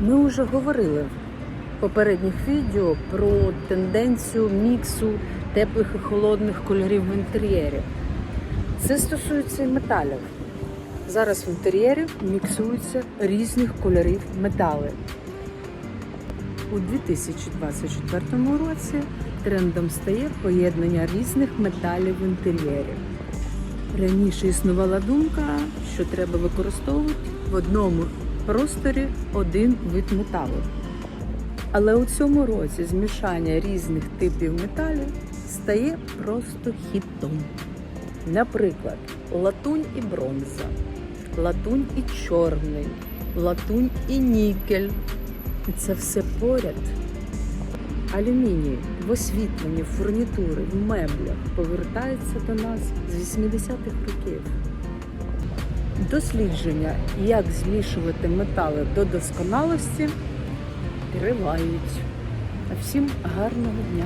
Ми вже говорили в попередніх відео про тенденцію міксу теплих і холодних кольорів в інтер'єрі. Це стосується і металів. Зараз в інтер'єрі міксуються різних кольорів метали. У 2024 році трендом стає поєднання різних металів в інтер'єрі. Раніше існувала думка, що треба використовувати в одному просторі один вид металу. Але у цьому році змішання різних типів металів стає просто хітом. Наприклад, латунь і бронза, латунь і чорний, латунь і нікель. І це все поряд. Алюміній в освітленні, фурнітури, в меблях повертається до нас з 80-х років. Дослідження, як змішувати метали до досконалості, тривають. Всім гарного дня!